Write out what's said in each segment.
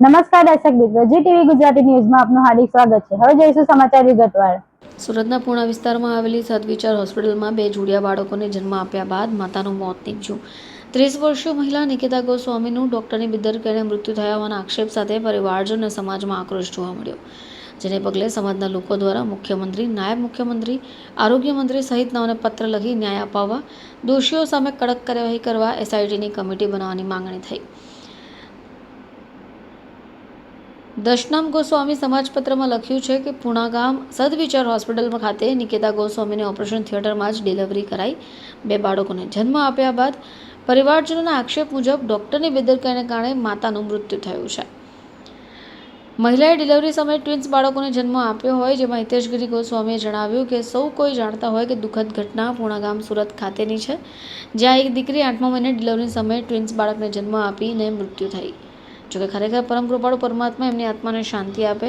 નમસ્કાર દર્શક મિત્રો, જી ટીવી ગુજરાતી ન્યૂઝમાં આપનું હાર્દિક સ્વાગત છે. હવે જોઈશું સમાચાર વિગતવાર. સુરતના પૂર્ણા વિસ્તારમાં આવેલી સદવિચાર હોસ્પિટલમાં બે જોડિયા બાળકોને જન્મ આપ્યા બાદ માતાનું મોત નીપજ્યું. ત્રીસ વર્ષીય મહિલા નિકિતા ગોસ્વામીનું ડોક્ટરની કરીને મૃત્યુ થયા હોવાના આક્ષેપ સાથે પરિવારજન અને સમાજમાં આક્રોશ જોવા મળ્યો. જેને પગલે સમાજના લોકો દ્વારા મુખ્યમંત્રી, નાયબ મુખ્યમંત્રી, આરોગ્ય મંત્રી સહિતનાઓને પત્ર લખી ન્યાય અપાવવા, દોષીઓ સામે કડક કાર્યવાહી કરવા એસઆઈટીની કમિટી બનાવવાની માંગણી થઈ. દશનામ ગોસ્વામી સમાજપત્રમાં લખ્યું છે કે પૂણા ગામ સદવિચાર હોસ્પિટલમાં ખાતે નિકેતા ગોસ્વામીને ઓપરેશન થિયેટરમાં જ ડિલિવરી કરાઈ. બે બાળકોને જન્મ આપ્યા બાદ પરિવારજનોના આક્ષેપ મુજબ ડૉક્ટરની બેદરકારીને કારણે માતાનું મૃત્યુ થયું છે. મહિલાએ ડિલિવરી સમયે ટ્વિન્સ બાળકોને જન્મ આપ્યો હોય, જેમાં હિતેશગીરી ગોસ્વામીએ જણાવ્યું કે સૌ કોઈ જાણતા હોય કે દુઃખદ ઘટના પૂણા સુરત ખાતેની છે, જ્યાં એક દીકરી આઠમા મહિને ડિલિવરી સમયે ટ્વિન્સ બાળકને જન્મ આપીને મૃત્યુ થઈ. જોકે ખરેખર પરમ કૃપાળુ પરમાત્મા એમની આત્માને શાંતિ આપે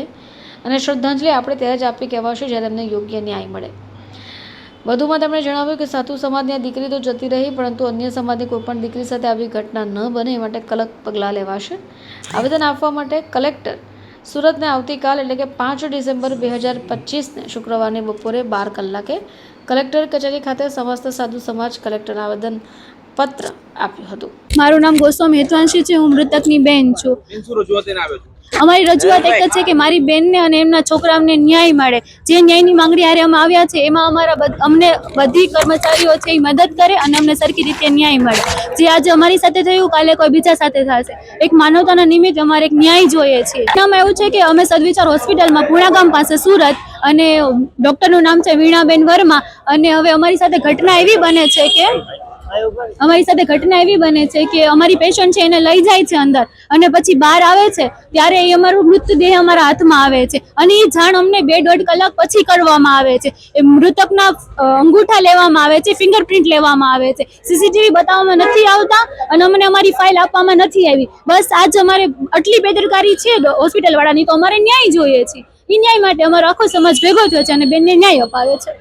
અને શ્રદ્ધાંજલિ આપણે ત્યારે જ આપવી કહેવાશે જ્યારે એમને યોગ્ય ન્યાય મળે. વધુમાં તેમણે જણાવ્યું કે સાધુ સમાજની આ દીકરી તો જતી રહી, પરંતુ અન્ય સમાજની કોઈપણ દીકરી સાથે આવી ઘટના ન બને એ માટે કલક પગલાં લેવાશે. આવેદન આપવા માટે કલેક્ટર સુરતને આવતીકાલ એટલે કે પાંચ ડિસેમ્બર બે હજાર પચીસને શુક્રવારની બપોરે બાર કલાકે કલેક્ટર કચેરી ખાતે સમસ્ત સાધુ સમાજ કલેક્ટર આવેદન પત્ર આપ્યું હતું. મારું નામ ગોસ્વામી હેતવાંશી છે હું મૃતકની બેન છું. અમારી રજૂઆત એક જ છે કે મારી બેનને અને એમના છોકરાઓને ન્યાય મળે. જે ન્યાયની માંગણી હારે અમે આવ્યા છે એમાં અમારા અમને બધી કર્મચારીઓ છે એ મદદ કરે અને અમને સરખી રીતે ન્યાય મળે. જે આજે અમારી સાથે થયું કાલે કોઈ બીજા સાથે થશે. એક માનવતાના નિમિત્તે અમારે એક ન્યાય જોઈએ છે. એનામાં એવું છે કે અમે સદવિચાર હોસ્પિટલમાં પૂણાગામ પાસે સુરત અને ડૉક્ટરનું નામ છે વીણાબેન વર્મા અને હવે અમારી સાથે ઘટના એવી બને છે કે અમારી સાથે ઘટના એવી બને છે કે અમારી પેશન્ટ છે એને લઈ જાય છે અંદર અને પછી બહાર આવે છે, ત્યારે એ અમારું મૃતદેહ અમારા હાથમાં આવે છે અને એ જાણ અમને બે દોઢ કલાક પછી કરવામાં આવે છે. એ મૃતકના અંગૂઠા લેવામાં આવે છે ફિંગરપ્રિન્ટ લેવામાં આવે છે. સીસીટીવી બતાવવામાં નથી આવતા અને અમને અમારી ફાઇલ આપવામાં નથી આવી. બસ આજ અમારે આટલી બેદરકારી છે હોસ્પિટલ વાળાની તો અમારે ન્યાય જોઈએ છે. એ ન્યાય માટે અમારો આખો સમાજ ભેગો થયો છે અને બેનને ન્યાય અપાવે છે.